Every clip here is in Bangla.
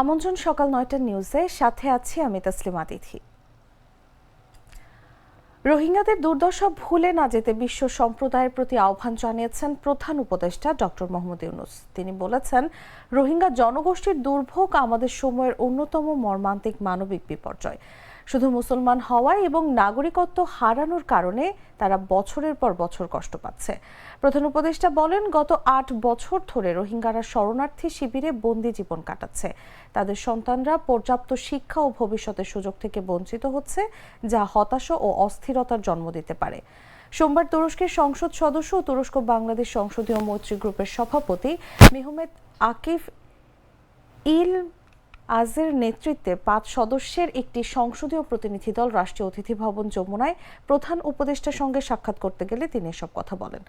আমন্ত্রণ সকাল নয়টা নিউজে সাথে আছি আমি তাসলিমা তিথি রোহিঙ্গাদের দুর্দশা ভুলে না যেতে বিশ্ব সম্প্রদায়ের প্রতি আহ্বান জানিয়েছেন প্রধান উপদেষ্টা ডক্টর মোহাম্মদ ইউনুস। তিনি বলেছেন, রোহিঙ্গা জনগোষ্ঠীর দুর্ভোগ আমাদের সময়ের অন্যতম মর্মান্তিক মানবিক বিপর্যয়। শুধু মুসলমান হওয়ায় এবং নাগরিকত্ব হারানোর কারণে তারা বছরের পর বছর কষ্ট পাচ্ছে। প্রধান উপদেষ্টা বলেন, গত আট বছর ধরে রোহিঙ্গারা শরণার্থী শিবিরে বন্দি জীবন কাটাচ্ছে। তাদের সন্তানরা পর্যাপ্ত শিক্ষা ও ভবিষ্যতের সুযোগ থেকে বঞ্চিত হচ্ছে, যা হতাশা ও অস্থিরতার জন্ম দিতে পারে। সোমবার তুরস্কের সংসদ সদস্য ও তুরস্ক বাংলাদেশ সংসদীয় মৈত্রী গ্রুপের সভাপতি মেহমেদ আকিফ ইল আজের নেতৃত্বে পাঁচ সদস্যের একটি সংসদীয় প্রতিনিধি দল রাষ্ট্রীয় অতিথি ভবন যমুনায় প্রধান উপদেষ্টার সঙ্গে সাক্ষাৎ করতে গেলে তিনি এসব কথা বলেন।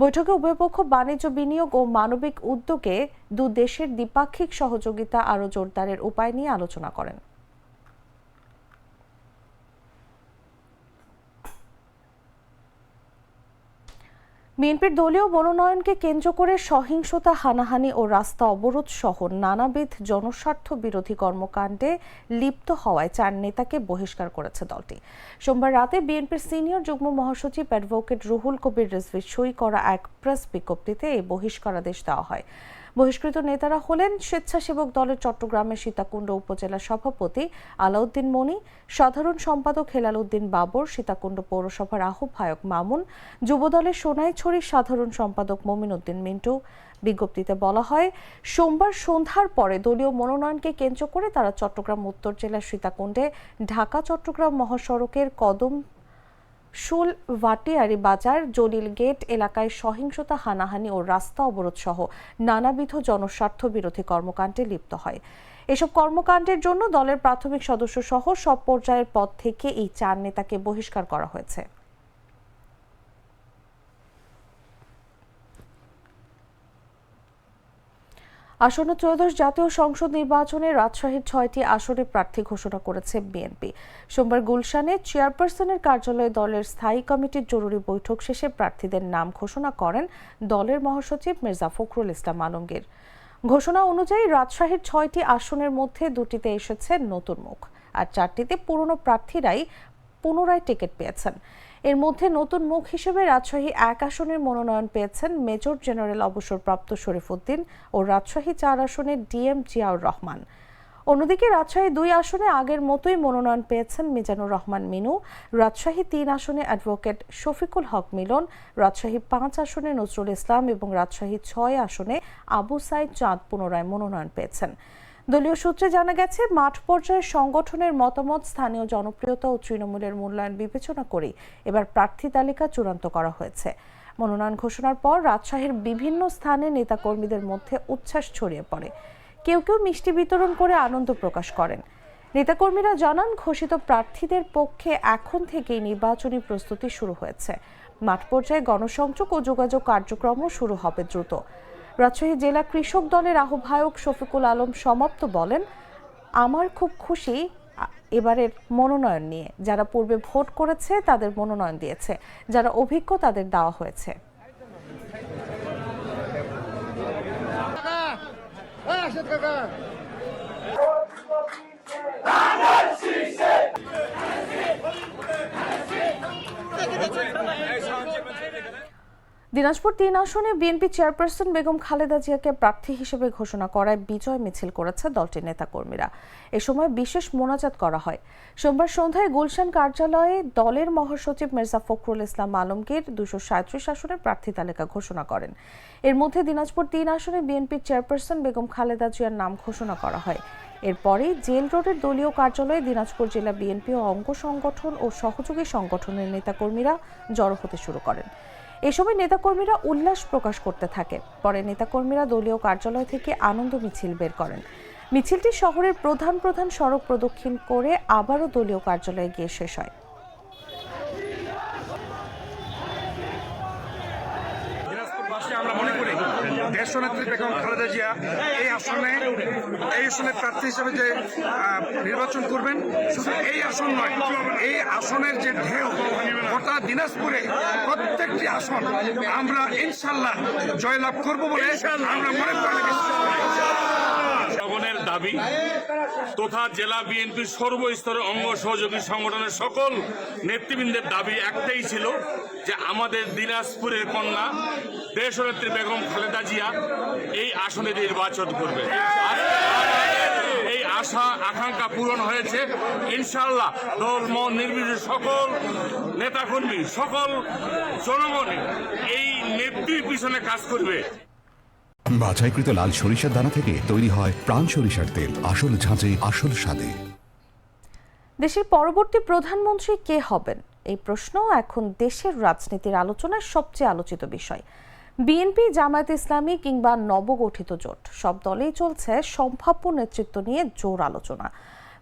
বৈঠকে উভয়পক্ষ বাণিজ্য বিনিয়োগ ও মানবিক উদ্যোগে দু দেশের দ্বিপাক্ষিক সহযোগিতা আরও জোরদারের উপায় নিয়ে আলোচনা করেন। বিএনপির দলীয় মনোনয়নকে কেন্দ্র করে সহিংসতা, হানাহানি ও রাস্তা অবরোধ সহ নানাবিধ জনস্বার্থ বিরোধী কর্মকাণ্ডে লিপ্ত হওয়ায় চার নেতাকে বহিষ্কার করেছে দলটি। সোমবার রাতে বিএনপির সিনিয়র যুগ্ম মহাসচিব অ্যাডভোকেট রুহুল কবির রিজভির সই করা এক প্রেস বিজ্ঞপ্তিতে এই বহিষ্কারাদেশ দেওয়া হয়। বহিষ্কৃত নেতারা হলেন স্বেচ্ছাসেবক দলের চট্টগ্রামের সীতাকুণ্ড উপজেলা সভাপতি আলাউদ্দিন মনি, সাধারণ সম্পাদক হেলাল উদ্দিন বাবর, সীতাকুণ্ড পৌরসভার আহ্বায়ক মামুন, যুবদলের সোনাইছড়ির সাধারণ সম্পাদক মমিন উদ্দিন মিন্টু। বিজ্ঞপ্তিতে বলা হয়, সোমবার সন্ধ্যার পরে দলীয় মনোনয়নকে কেন্দ্র করে তারা চট্টগ্রাম উত্তর জেলার সীতাকুণ্ডে, ঢাকা চট্টগ্রাম মহাসড়কের কদম শুল, ভাটিয়ারি বাজার, জলিল গেট এলাকায় সহিংসতা, হানাহানি ও রাস্তা অবরোধ সহ নানাবিধ জনস্বার্থ বিরোধী কর্মকাণ্ডে লিপ্ত হয়। এসব কর্মকাণ্ডের জন্য দলের প্রাথমিক সদস্য সহ সব পর্যায়ের পদ থেকে এই চার নেতাকে বহিষ্কার করা হয়েছে। আসন্ন ত্রয়োদশ জাতীয় সংসদ নির্বাচনে রাজশাহীর ছয়টি আসনে প্রার্থী ঘোষণা করেছে বিএনপি। সোমবার গুলশানে চেয়ারপারসনের কার্যালয়ে দলের স্থায়ী কমিটির জরুরি বৈঠক শেষে প্রার্থীদের নাম ঘোষণা করেন দলের মহাসচিব মির্জা ফখরুল ইসলাম আলমগীর। ঘোষণা অনুযায়ী রাজশাহীর ছয়টি আসনের মধ্যে দুটিতে এসেছে নতুন মুখ, আর চারটিতে পুরনো প্রার্থীরাই পুনরায় টিকিট পেয়েছেন। এর মধ্যে নতুন মুখ হিসেবে রাজশাহী এক আসনের মনোনয়ন পেয়েছেন মেজর জেনারেল অবসরপ্রাপ্ত শরীফুদ্দিন ও রাজশাহী চার আসনে ডিএম জিয়াউর রহমান। অন্যদিকে রাজশাহী দুই আসনে আগের মতোই মনোনয়ন পেয়েছেন মিজানুর রহমান মিনু, রাজশাহী তিন আসনে অ্যাডভোকেট শফিকুল হক মিলন, রাজশাহী পাঁচ আসনে নজরুল ইসলাম এবং রাজশাহী ছয় আসনে আবু সাইদ চাঁদ পুনরায় মনোনয়ন পেয়েছেন। দলীয় সূত্রে জানা গেছে, মাঠ পর্যায়ে সংগঠনের মতামত স্থানীয় জনপ্রিয়তা ও তৃণমূলের মূল্যায়ন বিবেচনা করে এবার প্রার্থী তালিকা চূড়ান্ত করা হয়েছে। মনোনয়ন ঘোষণার পর রাজশাহীর বিভিন্ন স্থানে নেতাকর্মীদের মধ্যে উচ্ছ্বাস ছড়িয়ে পড়ে। কেউ কেউ মিষ্টি বিতরণ করে আনন্দ প্রকাশ করেন। নেতাকর্মীরা জানান, ঘোষিত প্রার্থীদের পক্ষে এখন থেকেই নির্বাচনী প্রস্তুতি শুরু হয়েছে। মাঠ পর্যায়ে গণসংযোগ ও যোগাযোগ কার্যক্রমও শুরু হবে দ্রুত। রাজশাহী জেলা কৃষক দলের আহ্বায়ক শফিকুল আলম সমাপ্ত বলেন, আমার খুব খুশি এবারের মনোনয়ন নিয়ে। যারা পূর্বে ভোট করেছে, তাদের মনোনয়ন দিয়েছে। যারা অভিজ্ঞ, তাদের দেওয়া হয়েছে। দিনাজপুর তিন আসনে বিএনপি চেয়ারপারসন বেগম খালেদা জিয়াকে প্রার্থী হিসেবে ঘোষণা করায় বিজয় মিছিল করেছে দলটির নেতাকর্মীরা। এ সময় বিশেষ মোনাজাত করা হয়। সোমবার সন্ধ্যায় গুলশান কার্যালয়ে দলের মহাসচিব মির্জা ফখরুল ইসলাম আলমগীর দুশো সাঁত্রিশ আসনের প্রার্থী তালিকা ঘোষণা করেন। এর মধ্যে দিনাজপুর তিন আসনে বিএনপির চেয়ারপারসন বেগম খালেদা জিয়ার নাম ঘোষণা করা হয়। এরপরেই জেল রোডের দলীয় কার্যালয়ে দিনাজপুর জেলা বিএনপি ও অঙ্গ সংগঠন ও সহযোগী সংগঠনের নেতাকর্মীরা জড়ো হতে শুরু করেন। এ সময় নেতাকর্মীরা উল্লাস প্রকাশ করতে থাকে। পরে নেতাকর্মীরা দলীয় কার্যালয় থেকে আনন্দ মিছিল বের করেন। মিছিলটি শহরের প্রধান প্রধান সড়ক প্রদক্ষিণ করে আবারও দলীয় কার্যালয়ে গিয়ে শেষ হয় দিনাজপুরবাসী আমরা মনে করি দেশনেত্রী বেগম খালেদা জিয়া এই আসনে এই আসনে প্রার্থী হিসেবে যে নির্বাচন করবেন, শুধু এই আসন নয়, এই আসনের যে ঢেউ, গোটা দিনাজপুরে প্রত্যেকটি আসন আমরা ইনশাল্লাহ জয়লাভ করব বলে আমরা মনে করি। দাবি তথা জেলা বিএনপির সর্বস্তরের অঙ্গ সহযোগী সংগঠনের সকল নেতৃবৃন্দের দাবি একটাই ছিল যে আমাদের দিনাজপুরের কন্যা দেশনেত্রী বেগম খালেদা জিয়া এই আসনে নির্বাচন করবে। এই আশা, আকাঙ্ক্ষা পূরণ হয়েছে। ইনশাল্লাহ দল, মন, নির্বিশেষে সকল নেতাকর্মী, সকল জনগণই এই নেত্রীর পিছনে কাজ করবে। বাছাইকৃত লাল সরিষার দানা থেকে তৈরি হয় প্রাণ সরিষার তেল। আসল ঝাঁঝে, আসল স্বাদে। দেশের পরবর্তী প্রধানমন্ত্রী কে হবেন? এই প্রশ্ন এখন দেশের রাজনীতির আলোচনার সবচেয়ে আলোচিত বিষয়। বিএনপি, জামায়াত ইসলামী কিংবা নবগঠিত জোট, সব দলেই চলছে সম্ভাব্য নেতৃত্ব নিয়ে জোর আলোচনা।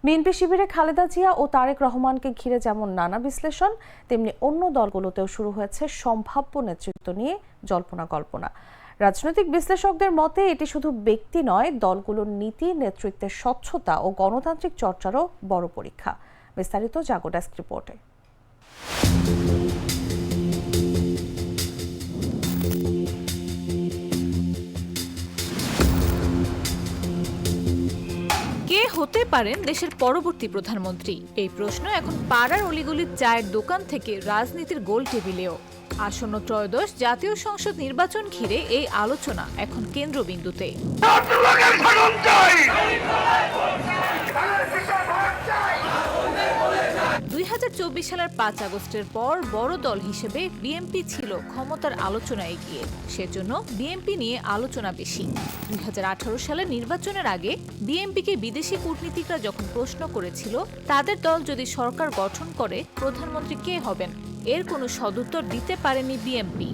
বিএনপি শিবিরে খালেদা জিয়া ও তারেক রহমানকে ঘিরে যেমন নানা বিশ্লেষণ, তেমনি অন্য দলগুলোতেও শুরু হয়েছে সম্ভাব্য নেতৃত্ব নিয়ে জল্পনা কল্পনা রাজনৈতিক বিশ্লেষকদের মতে, এটি শুধু ব্যক্তি নয়, দলগুলোর নীতি, নেতৃত্বের স্বচ্ছতা ও গণতান্ত্রিক চর্চারও বড় পরীক্ষা। বিস্তারিত জাগো ডেস্ক রিপোর্টে। কে হতে পারেন দেশের পরবর্তী প্রধানমন্ত্রী? এই প্রশ্ন এখন পাড়ার অলিগলির চায়ের দোকান থেকে রাজনীতির গোল টেবিলেও। আসন্ন ত্রয়োদশ জাতীয় সংসদ নির্বাচন ঘিরে এই আলোচনা এখন কেন্দ্রবিন্দুতে। দুই হাজার চব্বিশ সালের পাঁচ আগস্টের পর বড় দল হিসেবে বিএনপি ছিল ক্ষমতার আলোচনা এগিয়ে। সেজন্য বিএনপি নিয়ে আলোচনা বেশি। দুই হাজার আঠারো সালের নির্বাচনের আগে বিএনপিকে বিদেশি কূটনীতিকরা যখন প্রশ্ন করেছিল তাদের দল যদি সরকার গঠন করে প্রধানমন্ত্রী কে হবেন? এর কোনো সদুত্তর দিতে পারেনি বিএনপি।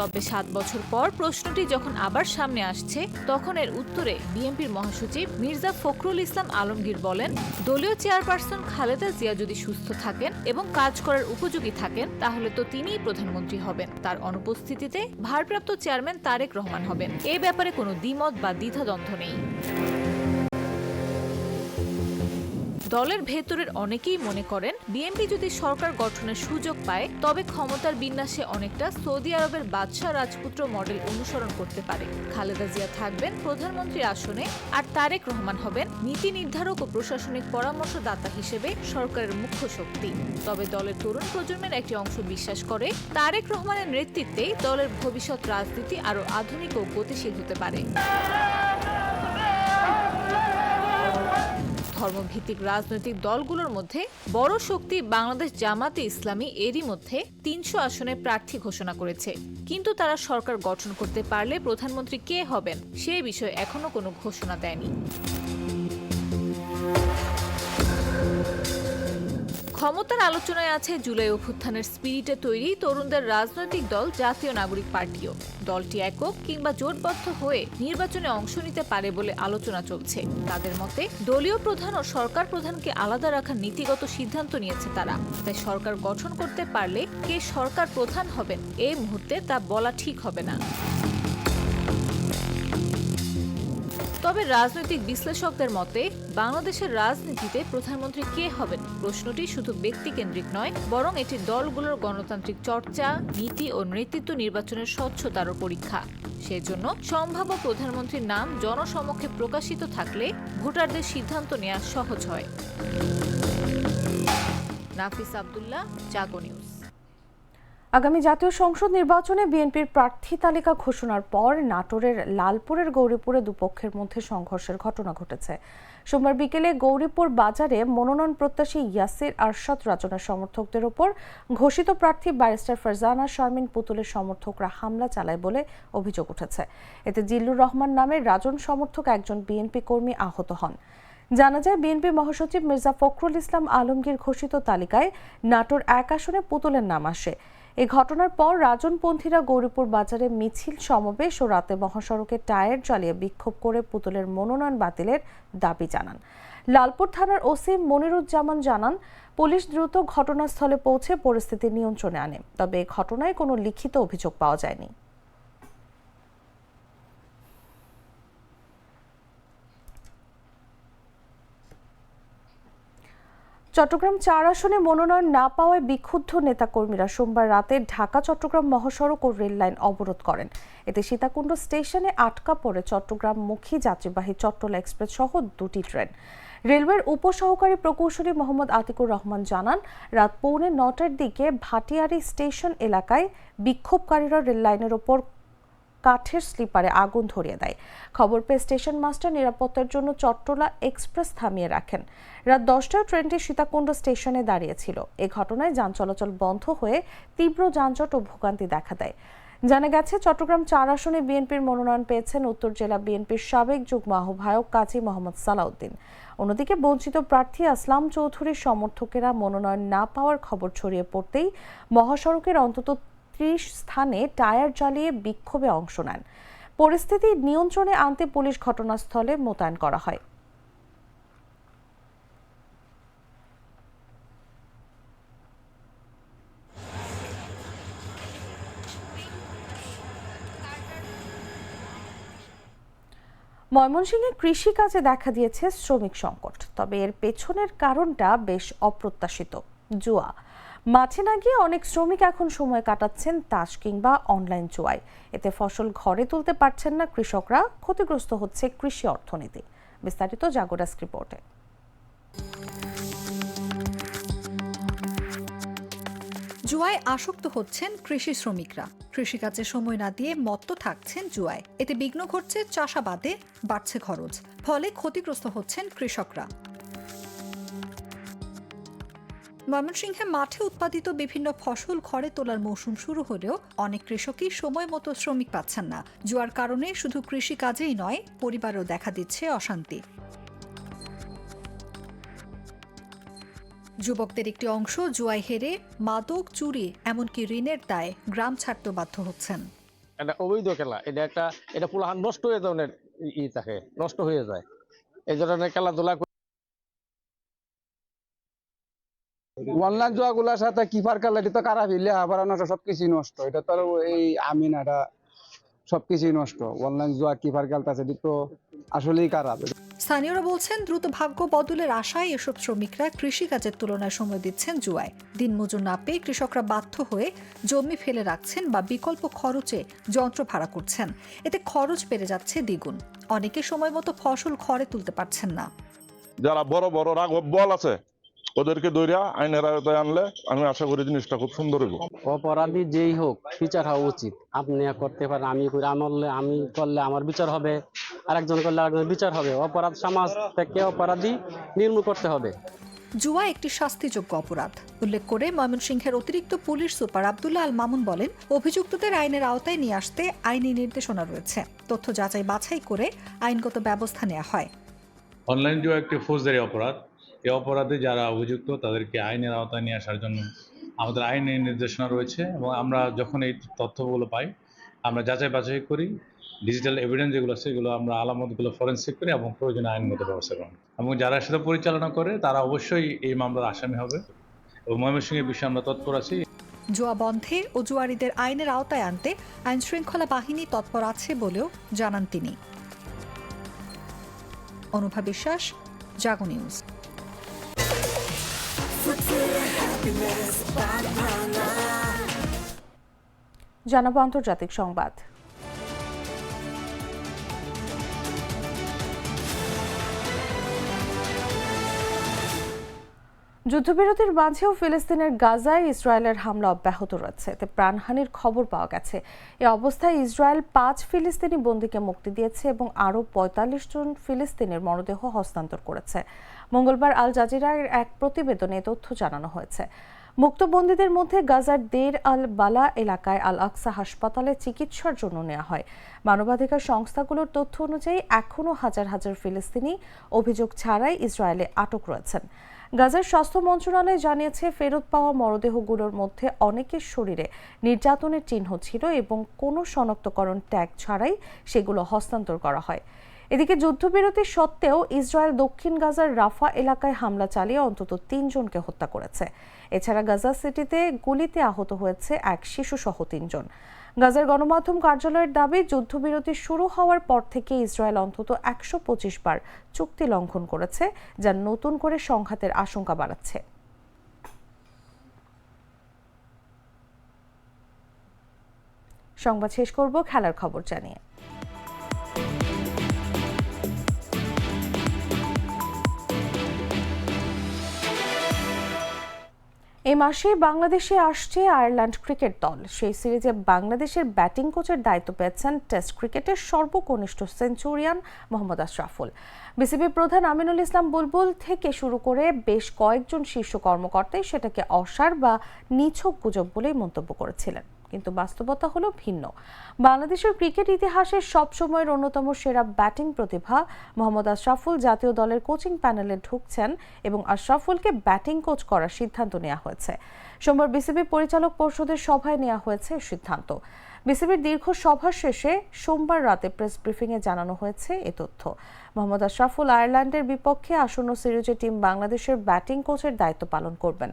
তবে সাত বছর পর প্রশ্নটি যখন আবার সামনে আসছে, তখন এর উত্তরে বিএনপির মহাসচিব মির্জা ফখরুল ইসলাম আলমগীর বলেন, দলীয় চেয়ারপারসন খালেদা জিয়া যদি সুস্থ থাকেন এবং কাজ করার উপযোগী থাকেন, তাহলে তো তিনিই প্রধানমন্ত্রী হবেন। তার অনুপস্থিতিতে ভারপ্রাপ্ত চেয়ারম্যান তারেক রহমান হবেন। এ ব্যাপারে কোনো দ্বিমত বা দ্বিধাদ্বন্দ্ব নেই। দলের ভেতরের অনেকেই মনে করেন, বিএনপি যদি সরকার গঠনের সুযোগ পায়, তবে ক্ষমতার বিন্যাসে অনেকটা সৌদি আরবের বাদশাহ রাজপুত্র মডেল অনুসরণ করতে পারে। খালেদা জিয়া থাকবেন প্রধানমন্ত্রী আসনে, আর তারেক রহমান হবেন নীতি নির্ধারক ও প্রশাসনিক পরামর্শদাতা হিসেবে সরকারের মুখ্য শক্তি। তবে দলের তরুণ প্রজন্মের একটি অংশ বিশ্বাস করে, তারেক রহমানের নেতৃত্বে দলের ভবিষ্যৎ রাজনীতি আরও আধুনিক ও গতিশীল হতে পারে। ধর্মভিত্তিক রাজনৈতিক দলগুলোর মধ্যে বড় শক্তি বাংলাদেশ জামাতে ইসলামী এরই মধ্যে তিনশো আসনে প্রার্থী ঘোষণা করেছে। কিন্তু তারা সরকার গঠন করতে পারলে প্রধানমন্ত্রী কে হবেন, সে বিষয়ে এখনও কোনো ঘোষণা দেয়নি। ক্ষমতার আলোচনায় আছে জুলাই অভ্যুত্থানের স্পিরিটে তৈরি তরুণদের রাজনৈতিক দল, জাতীয় নাগরিক পার্টিও। দলটি একক কিংবা জোটবদ্ধ হয়ে নির্বাচনে অংশ নিতে পারে বলে আলোচনা চলছে। তাদের মতে, দলীয় প্রধান ও সরকার প্রধানকে আলাদা রাখার নীতিগত সিদ্ধান্ত নিয়েছে তারা। তাই সরকার গঠন করতে পারলে কে সরকার প্রধান হবেন এই মুহূর্তে তা বলা ঠিক হবে না। তবে রাজনৈতিক বিশ্লেষকদের মতে, বাংলাদেশের রাজনীতিতে প্রধানমন্ত্রী কে হবেন? প্রশ্নটি শুধু ব্যক্তিকেন্দ্রিক নয়, বরং এটি দলগুলোর গণতান্ত্রিক চর্চা, নীতি ও নেতৃত্ব নির্বাচনের স্বচ্ছতারও পরীক্ষা। সেজন্য সম্ভাব্য প্রধানমন্ত্রীর নাম জনসমক্ষে প্রকাশিত থাকলে ভোটারদের সিদ্ধান্ত নেওয়া সহজ হয়। নাফিস আব্দুল্লাহ, জাগো নিউজ। আগামী জাতীয় সংসদ নির্বাচনে বিএনপির প্রার্থী তালিকা ঘোষণার পর নাটোরের লালপুরের গৌরীপুরে দুপক্ষের মধ্যে সংঘর্ষের ঘটনা ঘটেছে। সোমবার বিকেলে গৌরীপুর বাজারে মনোনয়ন প্রত্যাশী ইয়াসির আরশাদ রাজনের সমর্থকদের ওপর ঘোষিত প্রার্থী ব্যারিস্টার ফারজানা শারমিন পুতুলের সমর্থকরা হামলা চালায় বলে অভিযোগ উঠেছে। এতে জিল্লুর রহমান নামের রাজন সমর্থক একজন বিএনপি কর্মী আহত হন। জানা যায়, বিএনপি মহাসচিব মির্জা ফখরুল ইসলাম আলমগীর ঘোষিত তালিকায় নাটোর এক আসনে পুতুলের নাম আসে। এ ঘটনার পর রাজনপন্থীরা গৌরীপুর বাজারে মিছিল, সমাবেশ ও রাতে মহাসড়কে টায়ার জ্বালিয়ে বিক্ষোভ করে পুতুলের মনোনয়ন বাতিলের দাবি জানান। লালপুর থানার ওসি মনিরুজ্জামান জানান, পুলিশ দ্রুত ঘটনাস্থলে পৌঁছে পরিস্থিতি নিয়ন্ত্রণে আনে, তবে ঘটনায় কোনো লিখিত অভিযোগ পাওয়া যায়নি। চট্টগ্রাম চার আসনে মনোনয়ন না পাওয়ায় বিক্ষুব্ধ নেতাকর্মীরা সোমবার রাতে ঢাকা, চট্টগ্রাম মহাসড়ক ও রেল লাইন অবরোধ করেন। এতে সীতাকুণ্ড স্টেশনে আটকা পড়ে চট্টগ্রামমুখী যাত্রীবাহী চট্টলা এক্সপ্রেস সহ দুটি ট্রেন। রেলওয়ের উপসহকারী প্রকৌশলী মোহাম্মদ আতিকুর রহমান জানান, রাত পৌনে নটার দিকে ভাটিয়ারি স্টেশন এলাকায় বিক্ষোভকারীরা রেল লাইনের ওপর কাঠের স্লিপারে আগুন ধরিয়ে দেয়। খবর পেয়ে স্টেশন মাস্টার নিরাপত্তার জন্য চট্টলা এক্সপ্রেস থামিয়ে রাখেন। রাত দশটায় ট্রেনটি সীতাকুণ্ড স্টেশনে দাঁড়িয়েছিল। এ ঘটনায় যান চলাচল বন্ধ হয়ে তীব্র যানজট ও ভোগান্তি দেখা দেয়। জানা গেছে, চট্টগ্রাম চার আসনে বিএনপির মনোনয়ন পেয়েছেন উত্তর জেলা বিএনপির সাবেক যুগ্ম আহ্বায়ক কাজী মোহাম্মদ সালাউদ্দিন। অন্যদিকে, বঞ্চিত প্রার্থী আসলাম চৌধুরীর সমর্থকেরা মনোনয়ন না পাওয়ার খবর ছড়িয়ে পড়তেই মহাসড়কের অন্তত ত্রিশ স্থানে টায়ার জ্বালিয়ে বিক্ষোভে অংশ নেন। পরিস্থিতি নিয়ন্ত্রণে আনতে পুলিশ ঘটনাস্থলে মোতায়েন করা হয়। ময়মনসিংহে কৃষিকাজে দেখা দিয়েছে শ্রমিক সংকট, তবে এর পেছনের কারণটা বেশ অপ্রত্যাশিত। জুয়া মাঠে না গিয়ে অনেক শ্রমিক এখন সময় কাটাচ্ছেন তাস কিংবা অনলাইন জুয়ায় এতে ফসল ঘরে তুলতে পারছেন না কৃষকরা, ক্ষতিগ্রস্ত হচ্ছে কৃষি অর্থনীতি। বিস্তারিত জাগোরাস রিপোর্টে। জুয়ায় আসক্ত হচ্ছেন কৃষি শ্রমিকরা। কৃষিকাজে সময় না দিয়ে মত্ত থাকছেন জুয়ায়। এতে বিঘ্ন ঘটছে, চাষাবাদে বাড়ছে খরচ। ফলে ক্ষতিগ্রস্ত হচ্ছেন কৃষকরা। ময়মনসিংহে মাঠে উৎপাদিত বিভিন্ন ফসল ঘরে তোলার মৌসুম শুরু হলেও অনেক কৃষকই সময় মতো শ্রমিক পাচ্ছেন না। জুয়ার কারণে শুধু কৃষিকাজেই নয়, পরিবারেও দেখা দিচ্ছে অশান্তি। যুবকদের একটি অংশ জুয়ায় হেরে, মাদক, চুরি, এমনকি ঋণের দায়ে গ্রাম ছাড়তে বাধ্য হচ্ছেন। এটা অবৈধ খেলা। এটা একটা এটা পুলাহান নষ্ট হয়ে ধরনের নষ্ট হয়ে যায়। এই ধরনের খেলাধুলা অনলাইন জুয়া গুলার সাথে কিপার খেলা এটা তো কারা ফিরলে আবার নষ্ট সবকিছুই নষ্ট। এটা তো এই আমি না এটা সবকিছুই নষ্ট। অনলাইন জুয়া কিপার খেলতেছে এটা তো আসলেই খারাপ। স্থানীয়রা বলছেন দ্রুত ভাগ্য বদলের আশায় এসব শ্রমিকরা কৃষিকাজের তুলনায় সময় দিচ্ছেন জুয়ায়। দিনমজুর না পেয়ে কৃষকরা বাধ্য হয়ে জমি ফেলে রাখছেন বা বিকল্প খরচে যন্ত্র ভাড়া করছেন। এতে খরচ বেড়ে যাচ্ছে দ্বিগুণ। অনেকে সময় মতো ফসল ঘরে তুলতে পারছেন না। যারা বড় বড় রাঘব বল আছে ওদেরকে দৈরা আইনের আয়তায় আনলে আমি আশা করি জিনিসটা খুব সুন্দর হইব। অপরাধী যেই হোক বিচার হওয়া উচিত। আপনি করতে পারেন আমি করি আমলে আমি করলে আমার বিচার হবে আরেকজন করলে আরেকজন বিচার হবে। অপরাধ সমাজ থেকে অপরাধী নির্মূল করতে হবে। জুয়া একটি শাস্তিযোগ্য অপরাধ। উল্লেখ করে ময়মনসিংহের অতিরিক্ত পুলিশ সুপার আবদুল্লাহ আল মামুন বলেন অভিযুক্তদের আইনের আওতায় নিয়ে আসতে আইনি নির্দেশনা রয়েছে। তথ্য যাচাই বাছাই করে আইনগত ব্যবস্থা নেওয়া হয়। অনলাইন জুয়া একটি ফৌজদারি অপরাধ। এই অপরাধে যারা অভিযুক্ত, তাদেরকে আইনের আওতায় নিয়ে আসার জন্য আমাদের আইনের নির্দেশনা রয়েছে এবং আমরা যখন এই তথ্যগুলো পাই, আমরা যাচাই বাছাই করি ডিজিটাল এভিডেন্স যেগুলো আছে সেগুলো আমরা আলামতগুলো ফরেন্সিক করি এবং প্রয়োজনীয় আইনগত ব্যবস্থা গ্রহণ। এবং যারা সেটা পরিচালনা করে, তারা অবশ্যই এই মামলার আসামি হবে এবং ময়মনসিংহের বিষয়ে আমরা তৎপর আছি। জুয়া বন্ধে ও জুয়ারিদের আইনের আওতায় আনতে আইন শৃঙ্খলা বাহিনী তৎপর আছে বলেও জানান তিনি। অনুভা বিশ্বাস, জাগো নিউজ। জানাব আন্তর্জাতিক সংবাদ। যুদ্ধবিরতির মাঝেও ফিলিস্তিনের গাজায় ইসরায়েলের হামলা অব্যাহত রয়েছে। এতে প্রাণহানির খবর পাওয়া গেছে। এ অবস্থায় ইসরায়েল পাঁচ ফিলিস্তিনি বন্দীকে মুক্তি দিয়েছে এবং আরও পঁয়তাল্লিশ জন ফিলিস্তিনের মরদেহ হস্তান্তর করেছে। মঙ্গলবার আল জাজিরার এক প্রতিবেদনে তথ্য জানানো হয়েছে। মুক্ত বন্দীদের মধ্যে গাজার দের আল বালা এলাকায় আল আকসা হাসপাতালে চিকিৎসার জন্য নেওয়া হয়। মানবাধিকার সংস্থাগুলোর তথ্য অনুযায়ী এখনও হাজার হাজার ফিলিস্তিনি অভিযোগ ছাড়াই ইসরায়েলে আটক রয়েছেন। গাজার স্বাস্থ্য মন্ত্রণালয় জানিয়েছে, ফেরত পাওয়া মরদেহগুলোর মধ্যে অনেকের শরীরে নির্যাতনের চিহ্ন ছিল এবং কোনো শনাক্তকরণ ট্যাগ ছাড়াই সেগুলো হস্তান্তর করা হয়। এদিকে যুদ্ধবিরতি সত্ত্বেও ইসরায়েল দক্ষিণ গাজার রাফা এলাকায় হামলা চালিয়ে অন্তত তিনজনকে হত্যা করেছে। এছাড়া গাজা সিটিতে গুলিতে আহত হয়েছে এক শিশুসহ তিনজন। গাজার গণমাধ্যম কার্যালয়ের দাবি, যুদ্ধবিরতি শুরু হওয়ার পর থেকে ইসরায়েল অন্তত একশো পঁচিশ বার চুক্তি লঙ্ঘন করেছে, যা নতুন করে সংঘাতের আশঙ্কা বাড়াচ্ছে। সংবাদ শেষ করব, খেলার খবর জানিয়ে। এই মাসে বাংলাদেশে আসছে আয়ারল্যান্ড ক্রিকেট দল। সেই সিরিজে বাংলাদেশের ব্যাটিং কোচের দায়িত্ব পেয়েছেন টেস্ট ক্রিকেটের সর্বকনিষ্ঠ সেঞ্চুরিয়ান মোহাম্মদ আশরাফুল। বিসিবি প্রধান আমিনুল ইসলাম বুলবুল থেকে শুরু করে বেশ কয়েকজন শীর্ষ কর্মকর্তাই সেটাকে অসার বা নিছক গুজব বলেই মন্তব্য করেছিলেন। কিন্তু বাস্তবতা হলো ভিন্ন। বাংলাদেশের ক্রিকেট ইতিহাসের সবসময়ের অন্যতম সেরা ব্যাটিং প্রতিভা মোহাম্মদ আশরাফুল। জাতীয় দলের কোচিং প্যানেলে ঢুকছেন এবং আশরাফুলকে ব্যাটিং কোচ করার সিদ্ধান্ত নেওয়া হয়েছে। সোমবার বিসিবি পরিচালক পর্ষদের সভায় নেওয়া হয়েছে সিদ্ধান্ত। বিসিবির দীর্ঘ সভা শেষে সোমবার রাতে প্রেস ব্রিফিংয়ে জানানো হয়েছে এ তথ্য। মোহাম্মদ আশরাফুল আয়ারল্যান্ডের বিপক্ষে আসন্ন সিরিজে টিম বাংলাদেশের ব্যাটিং কোচের দায়িত্ব পালন করবেন।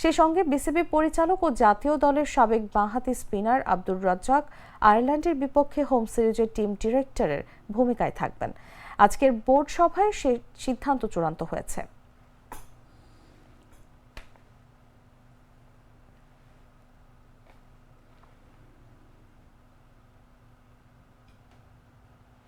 সেই সঙ্গে বিসিবি পরিচালক ও জাতীয় দলের সাবেক বাঁহাতি স্পিনার আব্দুর রাজ্জাক আয়ারল্যান্ডের বিপক্ষে হোম সিরিজের টিম ডিরেক্টরের ভূমিকায় থাকবেন। আজকের বোর্ড সভায় সে সিদ্ধান্ত চূড়ান্ত হয়েছে।